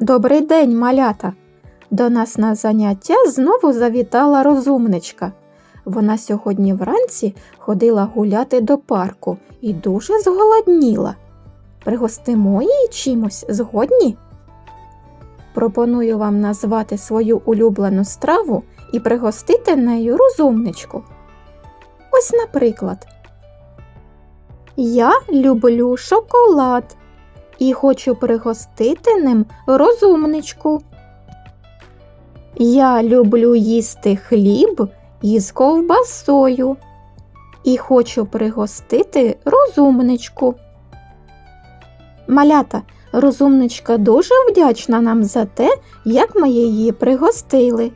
Добрий день, малята! До нас на заняття знову завітала розумничка. Вона сьогодні вранці ходила гуляти до парку і дуже зголодніла. Пригостимо її чимось згодні? Пропоную вам назвати свою улюблену страву і пригостити нею розумничку. Ось, наприклад, я люблю шоколад і хочу пригостити ним розумничку. Я люблю їсти хліб із ковбасою і хочу пригостити розумничку. Малята, розумничка дуже вдячна нам за те, як ми її пригостили.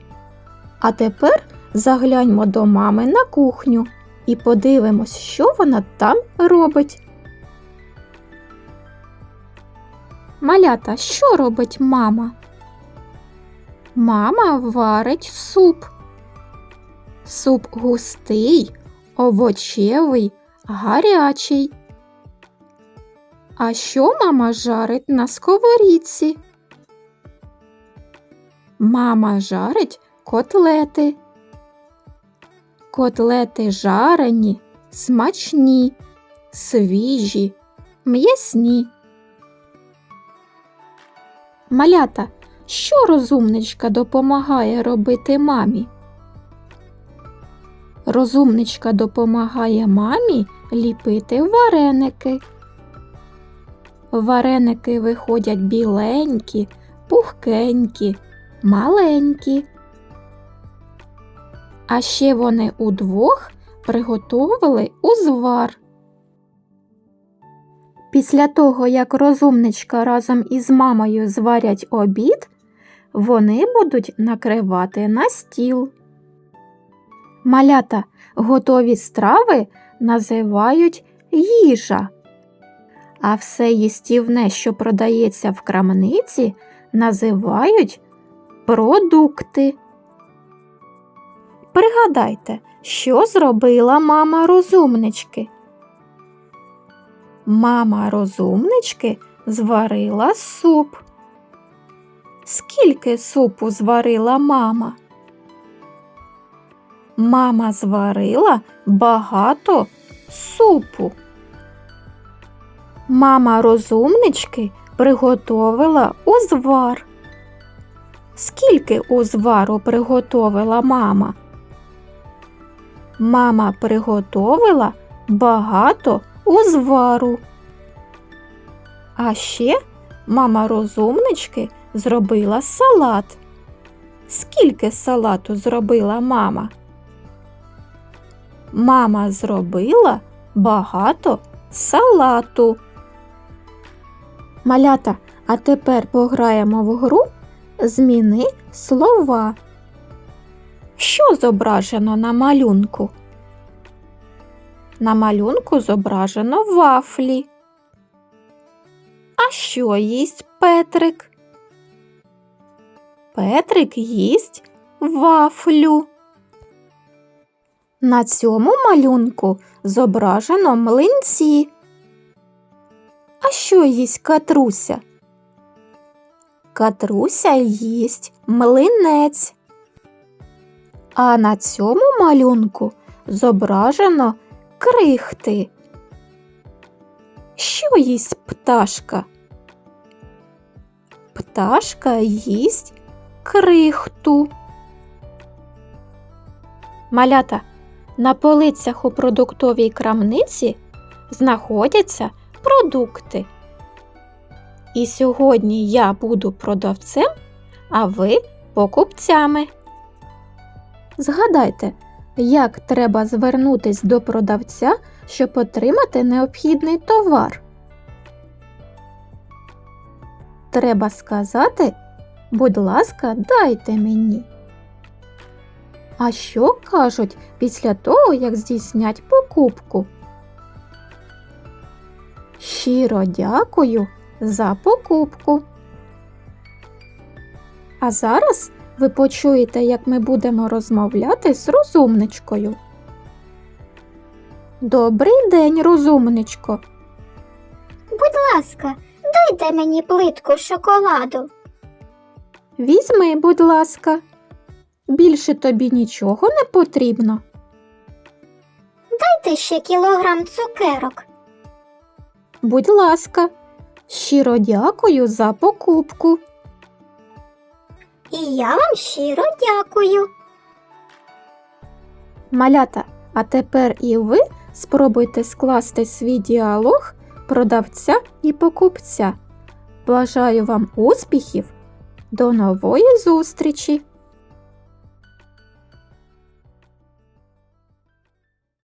А тепер загляньмо до мами на кухню і подивимось, що вона там робить. Малята, що робить мама? Мама варить суп. Суп густий, овочевий, гарячий. А що мама жарить на сковорідці? Мама жарить котлети. Котлети жарені, смачні, свіжі, м'ясні. Малята, що розумничка допомагає робити мамі? Розумничка допомагає мамі ліпити вареники. Вареники виходять біленькі, пухкенькі, маленькі. А ще вони удвох приготовили узвар. Після того, як розумничка разом із мамою зварять обід, вони будуть накривати на стіл. Малята готові страви називають їжа, а все їстівне, що продається в крамниці, називають продукти. Пригадайте, що зробила мама розумнички. Мама розумнички зварила суп. Скільки супу зварила мама? Мама зварила багато супу. Мама розумнички приготовила узвар. Скільки узвару приготовила мама? Мама приготовила багато узвару. А ще мама розумнички зробила салат. Скільки салату зробила мама? Мама зробила багато салату. Малята, а тепер пограємо в гру Зміни слова. Що зображено на малюнку? На малюнку зображено вафлі. А що їсть Петрик? Петрик їсть вафлю. На цьому малюнку зображено млинці. А що їсть Катруся? Катруся їсть млинець. А на цьому малюнку зображено крихти. Що їсть пташка? Пташка їсть крихту. Малята, на полицях у продуктовій крамниці знаходяться продукти. І сьогодні я буду продавцем, а ви покупцями. Згадайте, як треба звернутись до продавця, щоб отримати необхідний товар. Треба сказати, будь ласка, дайте мені. А що кажуть після того, як здійснять покупку? Щиро дякую за покупку. А зараз ви почуєте, як ми будемо розмовляти з розумничкою. Добрий день, розумничко. Будь ласка, дайте мені плитку шоколаду. Візьми, будь ласка. Більше тобі нічого не потрібно. Дайте ще кілограм цукерок. Будь ласка, щиро дякую за покупку. І я вам щиро дякую. Малята, а тепер і ви спробуйте скласти свій діалог продавця і покупця. Бажаю вам успіхів! До нової зустрічі!